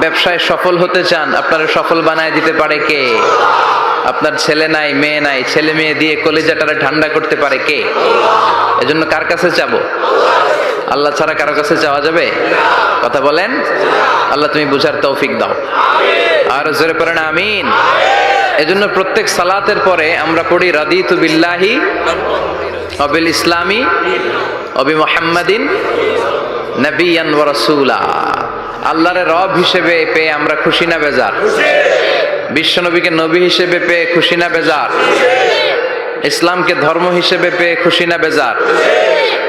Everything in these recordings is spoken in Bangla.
ব্যবসায় সফল হতে চান, আপনারা সফল বানায় দিতে পারে কে? আপনার ছেলে নাই, মেয়ে নাই, ছেলে মেয়ে দিয়ে কলেজাটারে ঠান্ডা করতে পারে কে? এজন্য কার কাছে যাব? আল্লাহ ছাড়া কারও কাছে যাওয়া যাবে? কথা বলেন? আল্লাহ তুমি বুঝার তৌফিক দাও। আর জোরে পড়েন, আমিন। এজন্য প্রত্যেক সালাতের পরে আমরা পড়ি, রাদিতু বিল্লাহি অবিল ইসলামী অবি মোহাম্মদিন ওয়া রাসূলা। আল্লাহর রব হিসেবে পেয়ে আমরা খুশি না বেজার? বিশ্বনবীকে নবী হিসেবে পেয়ে খুশি না বেজার? ইসলামকে ধর্ম হিসেবে পেয়ে খুশি না বেজার?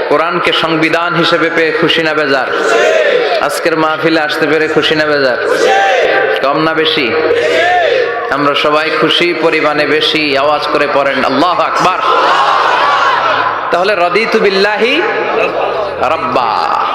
কোরআনকে সংবিধান হিসেবে পেয়ে খুশি না বেজার? আজকের মাহফিলে আসতে পেরে খুশি না বেজার? কম না বেশি? আমরা সবাই খুশি পরিমাণে বেশি আওয়াজ করে পড়েন। আল্লাহ আকবার। তাহলে রদিতু বিল্লাহি রব্বা।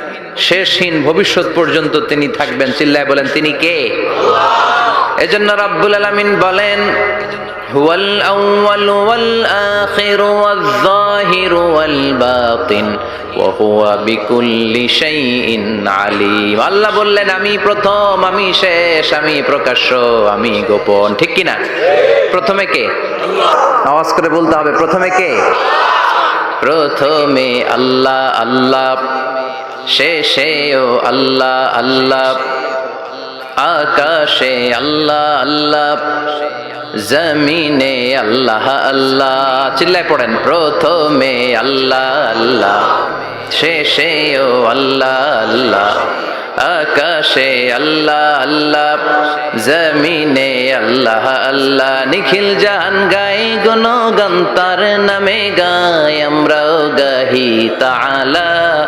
শেষহীন ভবিষ্যৎ পর্যন্ত তিনি থাকবেন। চিল্লায় বলেন, তিনি কে? এজন্য রাব্বুল আলামিন বলেন, হুয়াল আল্লাহ বললেন, আমি প্রথম, আমি শেষ, আমি প্রকাশ্য, আমি গোপন। ঠিক কি না প্রথমে কে? আওয়াজ করে বলতে হবে, প্রথমে কে? প্রথমে আল্লাহ আল্লাহ শেষেও আল্লাহ আল্লাহ। আকাশে আল্লাহ আল্লাহ। জমিনে আল্লাহ আল্লাহ। চিল্লায় পড়েন, প্রথমে আল্লাহ আল্লাহ। শেষেও আল্লাহ আল্লাহ। আকাশে আল্লাহ আল্লাহ। জমিনে আল্লাহ আল্লাহ। নিখিল জাহান গাই গুণগান, তার নামে গাই আমরাও গাহি তালা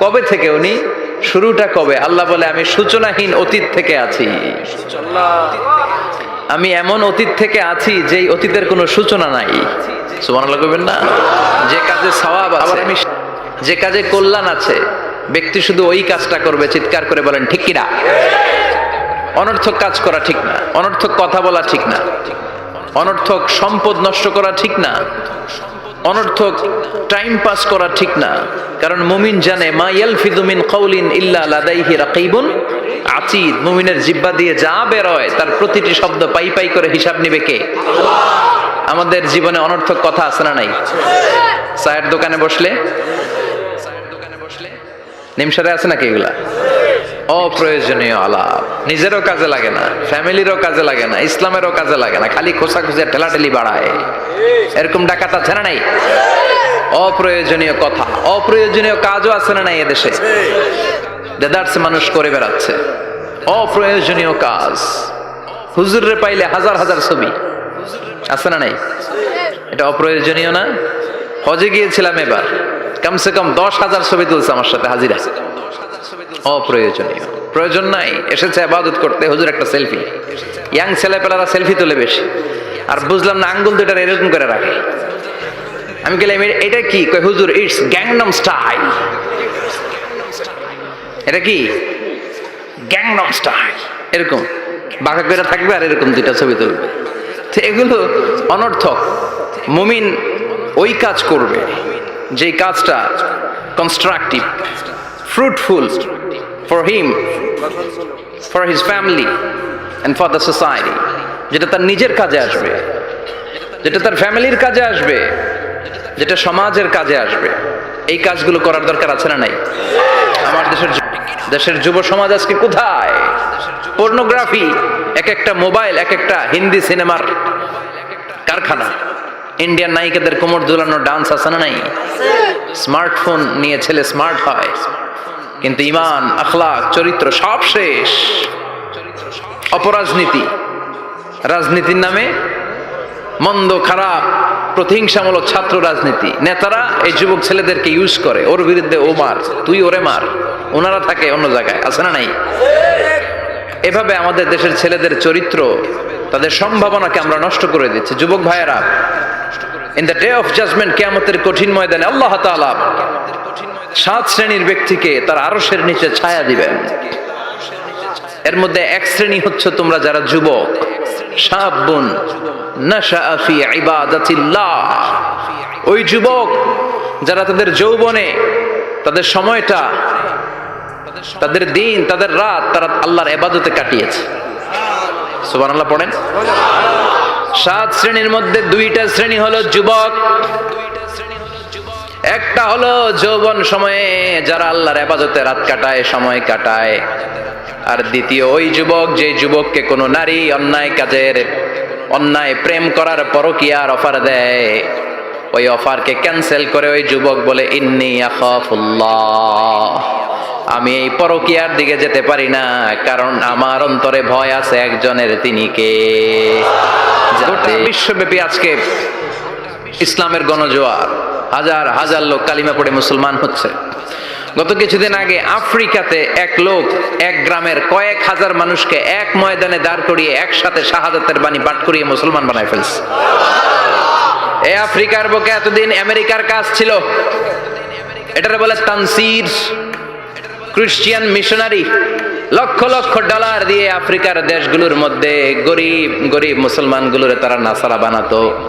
কবে থেকে উনি? শুরুটা কবে? আল্লাহ বলে আমি সূচনাহীন অতীত থেকে আছি। আমি এমন অতীত থেকে আছি যে অতীতের কোনো সূচনা নাই। সুবহানাল্লাহ না? যে কাজে সওয়াব আছে আমি যে কাজে কল্যাণ আছে ব্যক্তি শুধু ওই কাজটা করবে চিৎকার করে বলেন ঠিক কিনা? অনর্থক কাজ করা ঠিক না। অনর্থক কথা বলা ঠিক না। অনর্থক সম্পদ নষ্ট করা ঠিক না। অনর্থক টাইম পাস করা ঠিক না। কারণ মুমিন জানে, মা ইয়ালফিদু মিন কওলিন ইল্লা লাদাইহি রাকিবুন আতিদ। মুমিনের জিব্বা দিয়ে যা বেরোয়, তার প্রতিটি শব্দ পাই পাই করে হিসাব নিবে কে? আমাদের জীবনে অনর্থক কথা আছে না নাই? চায়ের দোকানে বসলে? নিমসারে আছে নাকি এগুলা? অপ্রয়োজনীয় আলাপ। নিজেরও কাজে লাগে না, ফ্যামিলিরও কাজে লাগে না, ইসলামেরও কাজে লাগে না, খালি খোসা খুঁজে ঠেলাঠেলি বাড়ায়। এরকম ডাকাত আছে না নাই? অপ্রয়োজনীয় কথা, অপ্রয়োজনীয় কাজও আছে না নাই এদেশে? দেদার্সে মানুষ করে বেড়াচ্ছে। অপ্রয়োজনীয় কাজ। হুজুরে পাইলে হাজার হাজার ছবি। আছে না নাই? এটা অপ্রয়োজনীয় না? হজে গিয়েছিলাম এবার। কমসে কম দশ হাজার ছবি তুলছে আমার সাথে হাজিরা। অপ্রয়োজনীয়। প্রয়োজন নাই। এসেছে আবাদত করতে। হুজুর একটা সেলফি ইয়াং ছেলেপেলারা সেলফি তোলে বেশি। আর বুঝলাম না, আঙ্গুল দুটার এরকম করে রাখে। আমি গেলাম এটা কি? কই হুজুর ইটস গ্যাংনম স্টাইল এটা কি? গ্যাংনম স্টাইল এরকম। বাঁকা করে থাকবে আর এরকম দুইটা ছবি তুলবে। তো এগুলো অনর্থক। মুমিন ওই কাজ করবে। যেই কাজটা constructive fruitful for him, for his family, and for the society. যেটা তার নিজের কাজে আসবে যেটা তার ফ্যামিলির কাজে আসবে যেটা সমাজের কাজে আসবে। এই কাজগুলো করার দরকার আছে না নাই? আমার দেশের দেশের যুব সমাজ আজকে কোথায়? পর্নোগ্রাফি এক একটা মোবাইল এক একটা হিন্দি সিনেমার কারখানা। ইন্ডিয়ান নায়িকাদের কোমর দুলানো ডান্স আছে না নাই? স্মার্টফোন নিয়ে ছেলে স্মার্ট হয়। কিন্তু ইমান আখলাক চরিত্র সব শেষ। অপরাজনীতি, রাজনীতির নামে মন্দ, খারাপ, প্রতিহিংসামূলক ছাত্র রাজনীতি। নেতারা এই যুবক ছেলেদেরকে ইউজ করে, ওর বিরুদ্ধে ও মার, তুই ওরে মার। ওনারা থাকে অন্য জায়গায়, আছে না নাই? এভাবে আমাদের দেশের ছেলেদের চরিত্র, তাদের সম্ভাবনাকে আমরা নষ্ট করে দিচ্ছি। যুবক ভাইয়েরা in the day of judgement কেয়ামতের কঠিন ময়দানে আল্লাহ তাআলা সাত শ্রেণির ব্যক্তিকে তার আরশের নিচে ছায়া দিবেন এর মধ্যে এক শ্রেণি হচ্ছে তোমরা যারা যুবক। ওই যুবক যারা তাদের যৌবনে, তাদের সময়টা, তাদের দিন, তাদের রাত, তারা আল্লাহর এবাদতে কাটিয়েছে। সুবহানাল্লাহ, পড়েন। সাত শ্রেণির মধ্যে দুইটা শ্রেণি হলো যুবক। একটা হলো যৌবন সময়ে যারা আল্লাহর এবাদতে রাত কাটায় সময় কাটায়। আর দ্বিতীয় ওই যুবক যে যুবককে কোনো নারী অন্যায় কাজের অন্যায় প্রেম করার পরকিয়ার অফার দেয় ওই অফারকে ক্যান্সেল করে ওই যুবক বলে ইন্নি আখাফুল্লাহ আমি এই পরকিয়ার দিকে যেতে পারি না কারণ আমার অন্তরে ভয় আছে একজনের তিনি কে? বিশ্বব্যাপী আজকে ইসলামের গণজোয়ার। হাজার হাজার লোক কালিমা পড়ে মুসলমান হচ্ছে। গত কিছুদিন আগে আফ্রিকাতে এক লোক এক গ্রামের কয়েক হাজার মানুষকে এক ময়দানে দাঁড় করিয়ে একসাথে শাহাদাতের বাণী পাঠ করিয়ে মুসলমান বানায় ফেলছে। এ আফ্রিকার বুকে এতদিন আমেরিকার কাজ ছিল। এটারে বলে Tansir. Christian missionary lakh lakh dollar দিয়ে আফ্রিকার দেশগুলোর মধ্যে গরিব গরিব মুসলমানগুলোরে তারা নাসারা বানাতো।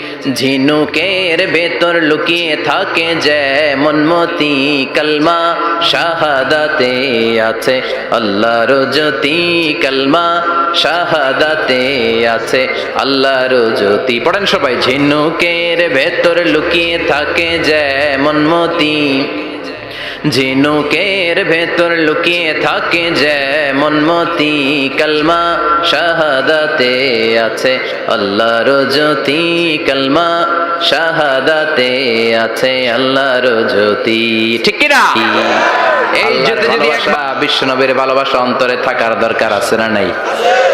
ঝিনুকের ভেতর লুকিয়ে থাকে যেমন মতি কলমা, শাহাদাতে আছে আল্লাহ জ্যোতি কলমা, শাহাদাতে আছে আল্লাহ জ্যোতি। পড়েন সবাই, ঝিনুকের ভেতর লুকিয়ে থাকে যেমন মতি ঝিনুকের ভেতর লুকিয়ে থাকে যেমন মতি কলমা, শাহাদাতে আছে। আল্লাহর জ্যোতি কলমা, শাহাদাতে আছে। আল্লাহর জ্যোতি, ঠিক এই জ্যোতি যদি একটা বিশ্বনবীর ভালোবাসা অন্তরে থাকার দরকার আছে না নাই?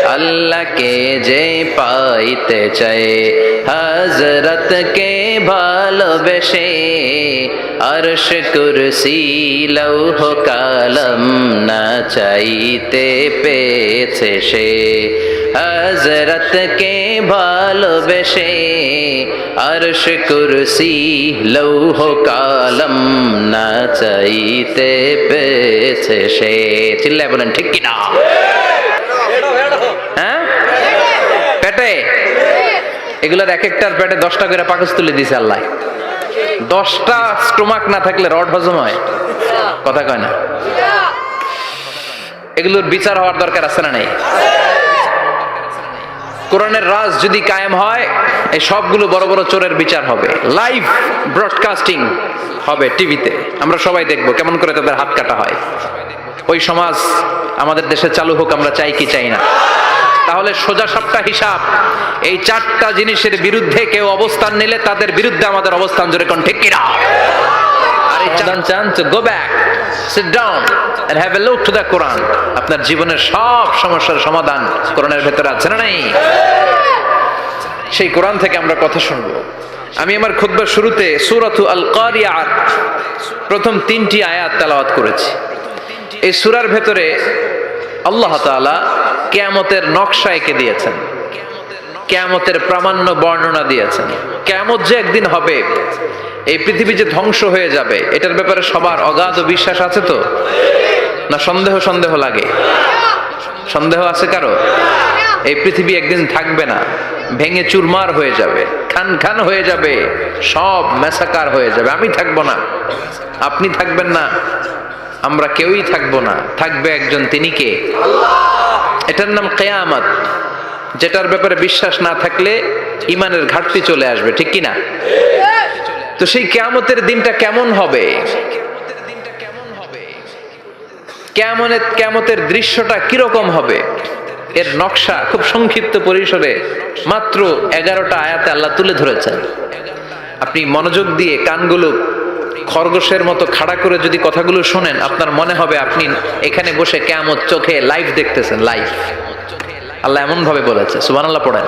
আল্লাহকে যে পাইতে চায় হজরত কে ভালোবেসে আরশ কুরসি লৌহ কালম না চাইতে পেয়েছে সে। হজরত কে ভালোবেসে আরশ কুরসি লৌহ কালম না চাইতে পেয়েছে সে। চিল্লায় বলেন, ঠিক কিনা? হ্যাঁ? পেটে? এগুলোর এক একটার পেটে দশটা করে পাকস তুলে দিছে আল্লাহ। দশটা স্টোমাক না থাকলে রড হজম হয়। কথা কয় না? এগুলোর বিচার হওয়ার দরকার আছে না নেই? কোরআনের রাজ যদি কায়েম হয় এই সবগুলো বড় বড় চোরের বিচার হবে। লাইভ ব্রডকাস্টিং হবে টিভিতে। আমরা সবাই দেখব কেমন করে তাদের হাত কাটা হয়। ওই সমাজ আমাদের দেশে চালু হোক আমরা চাই কি চাই না। তাহলে সোজা সাপটা হিসাব। এই চারটা জিনিসের বিরুদ্ধে কেউ অবস্থান নিলে তাদের বিরুদ্ধে আমাদের অবস্থান জোরে কোন ঠিক কিনা? আর এই চান চান to go sit down and have a look to the Quran. আপনার জীবনের সব সমস্যার সমাধান কোরআনের ভেতরে আছে না নাই? সেই কোরআন থেকে আমরা কথা শুনব। আমি আমার খুতবার শুরুতে সূরাতু আল কারিয়াত প্রথম তিনটি আয়াত তেলাওয়াত করেছি। এই সুরার ভেতরে আল্লাহ তাআলা কিয়ামতের নকশা এঁকে দিয়েছেন। কেয়ামতের প্রামাণ্য বর্ণনা দিয়েছেন। কেয়ামত যে একদিন হবে এই পৃথিবী যে ধ্বংস হয়ে যাবে, এটার ব্যাপারে সবার অগাধ বিশ্বাস আছে তো? না সন্দেহ সন্দেহ লাগে? সন্দেহ আছে কারও? এই পৃথিবী একদিন থাকবে না, ভেঙে চুরমার হয়ে যাবে, খান খান হয়ে যাবে, সব মেসাকার হয়ে যাবে। আমি থাকব না। আপনি থাকবেন না। আমরা কেউই থাকব না। থাকবে একজন তিনি কে? এটার নাম কেয়ামত। যেটার ব্যাপারে বিশ্বাস না থাকলে ইমানের ঘাটতি চলে আসবে, ঠিক কি না তো সেই কেয়ামতের দিনটা কেমন হবে? কেমনের কেমতের দৃশ্যটা কীরকম হবে? এর নকশা খুব সংক্ষিপ্ত পরিসরে মাত্র এগারোটা আয়াতে আল্লাহ তুলে ধরেছেন। আপনি মনোযোগ দিয়ে কানগুলো খরগোশের মতো খাড়া করে যদি কথাগুলো শোনেন, আপনার মনে হবে আপনি এখানে বসে কেমত চোখে লাইভ দেখতেছেন লাইভ আল্লাহ এমন ভাবে বলেছে সুবান আল্লাহ পড়েন।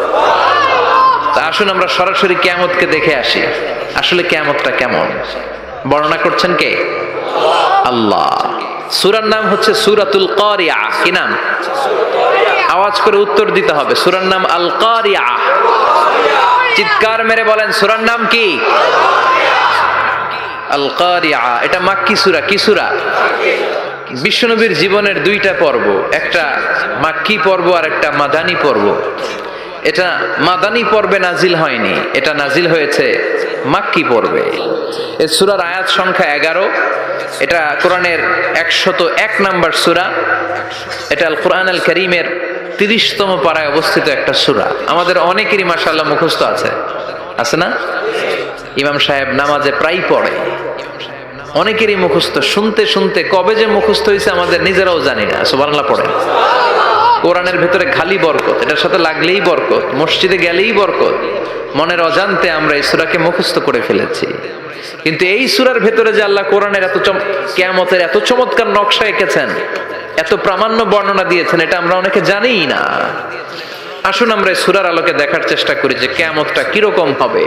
তা আসুন আমরা সরাসরি কেয়ামতকে দেখে আসি। আসলে কেয়ামতটা কেমন? বর্ণনা করছেন কে? আল্লাহ। সুরার নাম হচ্ছে সুরাতুল কারিয়া। কি নাম? আওয়াজ করে উত্তর দিতে হবে। সুরার নাম আল কারিয়া। চিৎকার মেরে বলেন, সুরার নাম কি? আল কারিয়া। এটা মাক্কি সুরা। কি সুরা? বিশ্বনবীর জীবনের দুইটা পর্ব। একটা মাক্কি পর্ব আর একটা মাদানী পর্ব। এটা মাদানী পর্বে নাজিল হয়নি, এটা নাজিল হয়েছে মাক্কি পর্বে। এ সুরার আয়াত সংখ্যা এগারো, এটা কোরআনের একশত এক নাম্বার সুরা, এটা কোরআন আল করিমের তিরিশতম পাড়ায় অবস্থিত একটা সুরা। আমাদের অনেকেরই মাসাল্লাহ মুখস্থ আছে। আছে না? ইমাম সাহেব নামাজে প্রায় পড়ে। অনেকেরই মুখস্থ। শুনতে শুনতে কবে যে মুখস্থ হয়েছে আমাদের নিজেরাও জানি না। সুবাংলা পড়ে কোরআনের ভেতরে খালি বরকত, এটার সাথে লাগলেই বরকত, মসজিদে গেলেই বরকত, মনের অজান্তে আমরা এই সুরাকে মুখস্থ করে ফেলেছি। কিন্তু এই সুরার ভেতরে যে আল্লাহ কোরআনের এত কেয়ামতের এত চমৎকার নকশা এঁকেছেন, এত প্রামাণ্য বর্ণনা দিয়েছেন, এটা আমরা অনেকে জানিই না। আসুন আমরা এই সুরার আলোকে দেখার চেষ্টা করি যে কেয়ামতটা কীরকম হবে।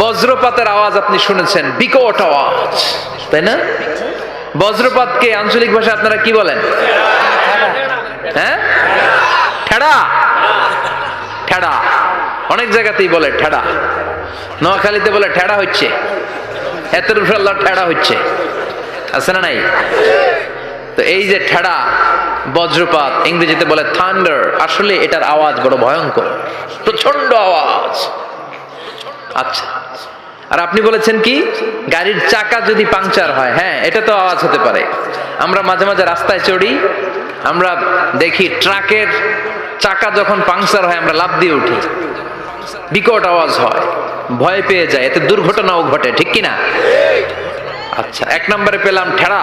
বজ্রপাতের আওয়াজ আপনি শুনেছেন, বিকট আওয়াজ, তাই না? বজ্রপাতকে আঞ্চলিক ভাষা আপনারা কি বলেন? হ্যাঁ? ঠেড়া? ঠেড়া। অনেক জায়গাতেই বলে ঠেড়া। নোয়াখালীতে বলে ঠেড়া হচ্ছে। এতের উপরে ঠেড়া হচ্ছে। আছে না নাই? তো এই যে ঠেড়া, বজ্রপাত, ইংরেজিতে বলে থান্ডার আসলে এটার আওয়াজ বড় ভয়ঙ্কর। প্রচণ্ড আওয়াজ। আচ্ছা। আর আপনি বলেছেন কি? গাড়ির চাকা যদি পাংচার হয় হ্যাঁ এটা তো আওয়াজ হতে পারে। আমরা মাঝে মাঝে রাস্তায় চড়ি আমরা দেখি ট্রাকের চাকা যখন পাংচার হয়, আমরা লাভ দিয়ে উঠি। বিকট আওয়াজ হয়, ভয় পেয়ে যায়, এতে দুর্ঘটনাও ঘটে, ঠিক কি না আচ্ছা এক নম্বরে পেলাম ঠেড়া,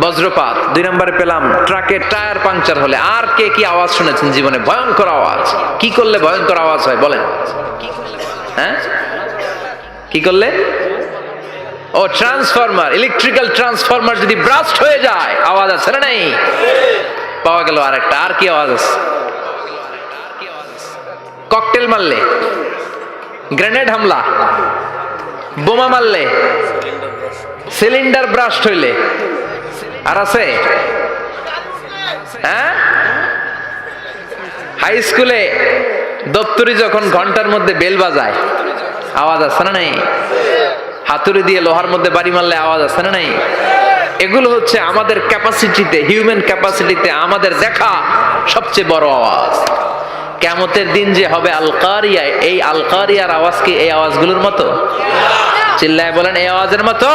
বজ্রপাত। দুই নম্বরে পেলাম ট্রাকের টায়ার পাংচার হলে। আর কে কি আওয়াজ শুনেছেন জীবনে? ভয়ঙ্কর আওয়াজ। কি করলে ভয়ঙ্কর আওয়াজ হয়, বলেন। হ্যাঁ? কি করলে? ও ট্রান্সফরমার ইলেকট্রিক্যাল ট্রান্সফরমার যদি ব্রাস্ট হয়ে যায়, আওয়াজ আছে না নাই? পাওয়া গেল আর একটা আর কি আওয়াজ আছে? ককটেল মারলে, গ্রেনেড হামলা, বোমা মারলে, সিলিন্ডার ব্রাস্ট হইলে, আর আছে? হ্যাঁ? হাই স্কুলে দপ্তরি যখন ঘণ্টার মধ্যে বেল বাজায়, আওয়াজ আছে না নাই? হাতুড়ি দিয়ে লোহার মধ্যে বাড়ি মারলে আওয়াজ আছে না নাই? এগুলো হচ্ছে আমাদের ক্যাপাসিটিতে হিউম্যান ক্যাপাসিটিতে আমাদের দেখা সবচেয়ে বড় আওয়াজ। কেমতের দিন যে হবে আলকারিয়া এই আলকারিয়ার আওয়াজ কি এই আওয়াজগুলোর মতো? চিল্লায় বলেন, এই আওয়াজের মতো।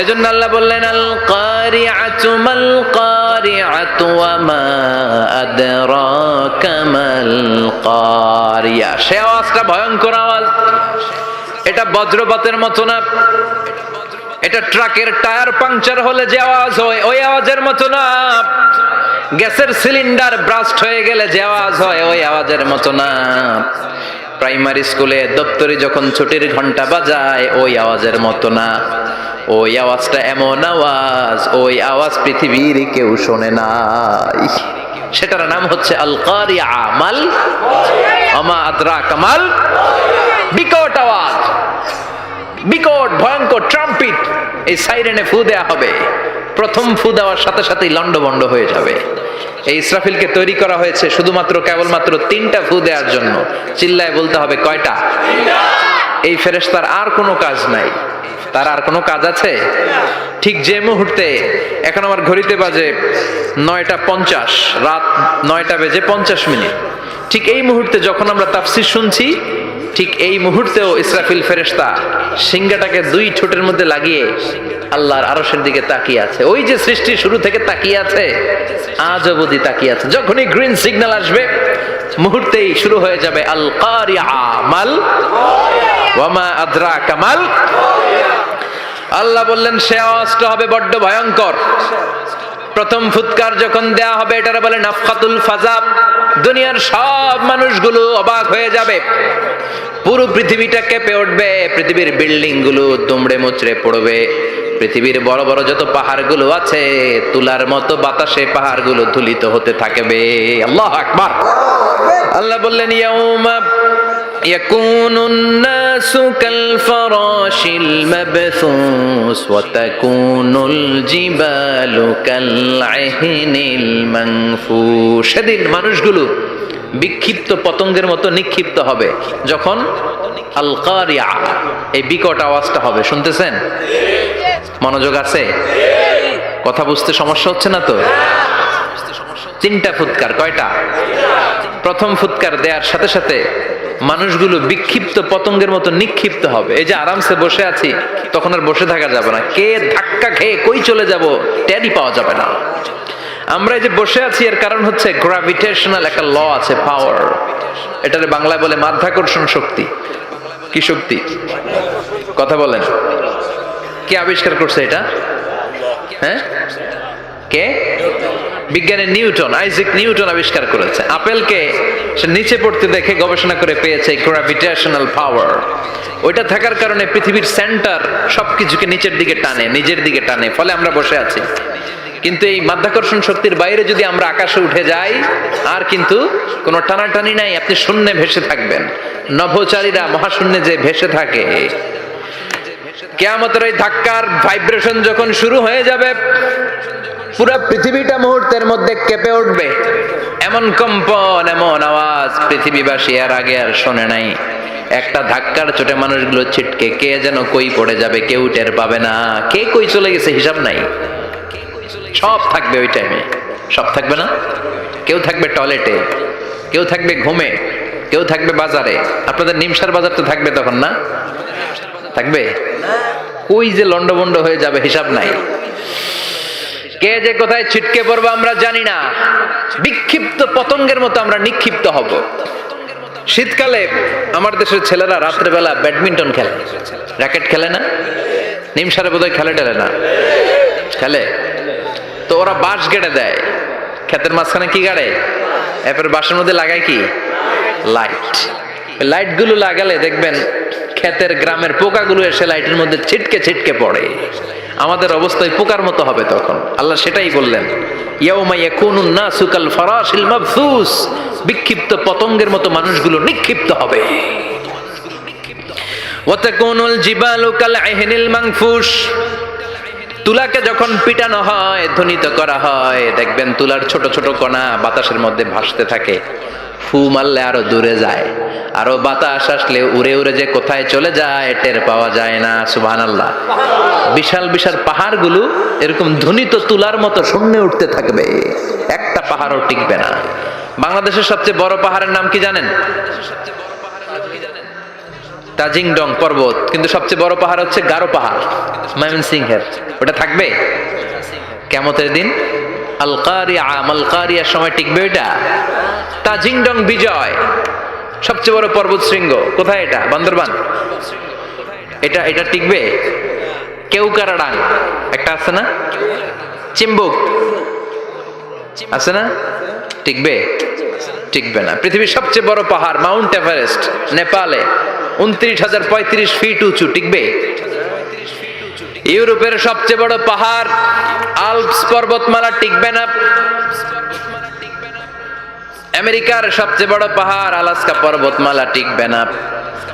এজন্য আল্লাহ বললেন আল কারিআতু মাল কারিআতু মা আদরাকা মাল কারিয়া সে আওয়াজটা ভয়ঙ্কর আওয়াজ। এটা বজ্রপাতের মতো না। এটা ট্রাকের টায়ার পাংচার হলে যে আওয়াজ হয়, ওই আওয়াজের মতো না। গ্যাসের সিলিন্ডার ব্রাস্ট হয়ে গেলে যে আওয়াজ হয়, ওই আওয়াজের মতো না। প্রাইমারি স্কুলে দপ্তরি যখন ছুটির ঘণ্টা বাজায়, ওই আওয়াজের মতো না। ওই আওয়াজটা এমন আওয়াজ, ওই আওয়াজ পৃথিবীর কেউ শোনে নাই। সেটার নাম হচ্ছে আল কারিয়া মাল আমা আদরা কামাল, বিকট আওয়াজ। বিকট, ভয়ঙ্কর ট্রাম্পিট এই সাইরেনে ফু দেয়া হবে। প্রথম ফু দেওয়ার সাথে সাথেই লন্ডভন্ড হয়ে যাবে। এই ইসরাফিলকে তৈরি করা হয়েছে শুধুমাত্র, কেবলমাত্র তিনটা ফু দেওয়ার জন্য। চিল্লায় বলতে হবে কয়টা? এই ফেরেশতার আর কোনো কাজ নাই। তার আর কোনো কাজ আছে? ঠিক যে মুহূর্তে, এখন আমার ঘড়িতে বাজে নয়টা পঞ্চাশ, রাত নয়টা বেজে পঞ্চাশ মিনিট। ঠিক এই মুহূর্তে যখন আমরা তাফসির শুনছি ঠিক এই মুহূর্তেও ইসরাফিল ফেরেশতা সিংহাটাকে দুই ঠোঁটের মধ্যে লাগিয়ে আল্লাহর আরশের দিকে তাকিয়ে আছে। ওই যে সৃষ্টি শুরু থেকে তাকিয়ে আছে, আজ অবধি তাকিয়ে আছে। যখনই গ্রিন সিগন্যাল আসবে, মুহূর্তেই শুরু হয়ে যাবে আল কারিয়া ওয়ামা আদ্রা কামাল আল্লাহ বললেন, সে আওয়াজটা হবে বড্ড ভয়ঙ্কর। প্রথম ফুৎকার যখন দেয়া হবে এটারে বলে নাফকাতুল ফাজাব। দুনিয়ার সব মানুষগুলো অবাক হয়ে যাবে। পুরো পৃথিবীটা কেঁপে উঠবে পৃথিবীর বিল্ডিংগুলো দুমড়ে মুচড়ে পড়বে। পৃথিবীর বড় বড় যত পাহাড়গুলো আছে তুলার মতো বাতাসে পাহাড়গুলো ধুলিত হতে থাকবে। আল্লাহ আকবার। আল্লাহ বললেন ইয়াউমা يكون الناس كالفراش المبثوث وتكون الجبال كالعهن المنفوش সেদিন মানুষগুলো বিক্ষিপ্ত পতঙ্গের মতো নিক্ষিপ্ত হবে যখন আল কারিয়া এই বিকট আওয়াজটা হবে শুনতেছেন মনোযোগ আছে কথা বুঝতে সমস্যা হচ্ছে না তো তিনটা ফুৎকার কয়টা প্রথম ফুৎকার দেওয়ার সাথে সাথে মানুষগুলো বিক্ষিপ্ত পতঙ্গের মতো নিক্ষিপ্ত হবে। এই যে আরামসে বসে আছি, তখন আর বসে থাকা যাবে না। কে ধাক্কা খেয়ে কই চলে যাব ট্যারি পাওয়া যাবে না। আমরা এই যে বসে আছি, এর কারণ হচ্ছে গ্রাভিটেশনাল একটা ল আছে পাওয়ার এটারে বাংলায় বলে মাধ্যাকর্ষণ শক্তি। কি শক্তি? কথা বলেন। কে আবিষ্কার করছে এটা? হ্যাঁ? কে? বিজ্ঞানী নিউটন, আইজিক নিউটন আবিষ্কার করেছে। আপেলকে সে নিচে পড়তে দেখে গবেষণা করে পেয়েছে গ্রাভিটেশনাল পাওয়ার ওইটা থাকার কারণে পৃথিবীর সেন্টার সবকিছুকে নিচের দিকে টানে, নিজের দিকে টানে, ফলে আমরা বসে আছি। কিন্তু এই মাধ্যাকর্ষণ শক্তির বাইরে যদি আমরা আকাশে উঠে যাই, আর কিন্তু কোনো টানাটানি নাই, আপনি শূন্যে ভেসে থাকবেন। নভোচারীরা মহাশূন্যে যে ভেসে থাকে, কেয়ামতের এই ধাক্কার ভাইব্রেশন যখন শুরু হয়ে যাবে পুরো পৃথিবীটা মুহূর্তের মধ্যে কেঁপে উঠবে। এমন কম্পন, এমন আওয়াজ পৃথিবীবাসী আর আগে আর শোনে নাই। একটা ধাক্কার চোটে মানুষগুলো ছিটকে, কে যেন কই পড়ে যাবে, কেউ টের পাবে না। কে কই চলে গেছে হিসাব নাই। সব থাকবে ওই টাইমে সব থাকবে না? কেউ থাকবে টয়লেটে, কেউ থাকবে ঘুমে, কেউ থাকবে বাজারে। আপনাদের নিমসার বাজার তো থাকবে তখন না? থাকবে? কই যে লন্ডভন্ড হয়ে যাবে হিসাব নাই। কে যে কোথায় ছিটকে পড়ব আমরা জানি না। বিক্ষিপ্ত পতঙ্গের মতো আমরা নিক্ষিপ্ত হব। শীতকালে আমার দেশের ছেলেরা রাত্রেবেলা ব্যাডমিন্টন খেলে। র্যাকেট খেলে না? নিমসারে বোধহয় খেলে টেলে না। খেলে? তো ওরা বাঁশ গেড়ে দেয়। ক্ষেতের মাঝখানে কি গাড়ে? এরপর বাঁশের মধ্যে লাগায় কি? লাইট। লাইটগুলো লাগালে দেখবেন ক্ষেতের গ্রামের পোকাগুলো এসে লাইটের মধ্যে ছিটকে ছিটকে পড়ে। আমাদের অবস্থায় পোকার মতো হবে তখন। আল্লাহ সেটাই বললেন বিক্ষিপ্ত পতঙ্গের মতো মানুষগুলো নিক্ষিপ্ত হবে। তুলাকে যখন পিটানো হয়, ধ্বনিত করা হয়, দেখবেন তুলার ছোট ছোট কণা বাতাসের মধ্যে ভাসতে থাকে। ফু মারলে আরও দূরে যায়। আরও বাতাস আসলে উড়ে উড়ে যে কোথায় চলে যায়, টের পাওয়া যায় না সুবহান আল্লাহ বিশাল বিশাল পাহাড়গুলো এরকম ধ্বনিত তুলার মতো শূন্যে উঠতে থাকবে। একটা পাহাড়ও টিকবে না। বাংলাদেশের সবচেয়ে বড় পাহাড়ের নাম কি জানেন? তাজিংডং পর্বত। কিন্তু সবচেয়ে বড় পাহাড় হচ্ছে গারো পাহাড় ময়মন সিংহের ওটা থাকবে? কেমতের দিন? আলকারিয়া, মালকারিয়ার সময় টিকবে ওইটা? তাজিংডং বিজয়, সবচেয়ে বড় পর্বত শৃঙ্গ। কোথায় এটা? বান্দরবান? এটা এটা টিকবে? কেউকারাডাং। একটা আছে না? চিম্বুক। আছে না? টিকবে? টিকবে না। পৃথিবীর সবচেয়ে বড় পাহাড়, মাউন্ট এভারেস্ট, নেপালে। উনত্রিশ হাজার পঁয়ত্রিশ ফিট উঁচু, টিকবে? ইউরোপের সবচেয়ে বড় পাহাড়, আলপস পর্বতমালা টিকবে না। আমেরিকার সবচেয়ে বড় পাহাড়, আলাস্কা পর্বতমালা টিকবে না।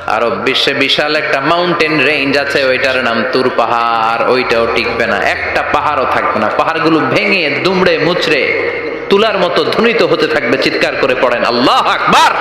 আরব বিশ্বে বিশাল একটা মাউন্টেন রেঞ্জ আছে, ওইটার নাম তুর পাহাড়, ওইটাও টিকবে না। একটা পাহাড়ও থাকবে না। পাহাড়গুলো ভেঙে, দুমড়ে, মুচড়ে, তুলার মতো ধ্বনিত হতে থাকবে, চিৎকার করে পড়েন। আল্লাহ আকবার!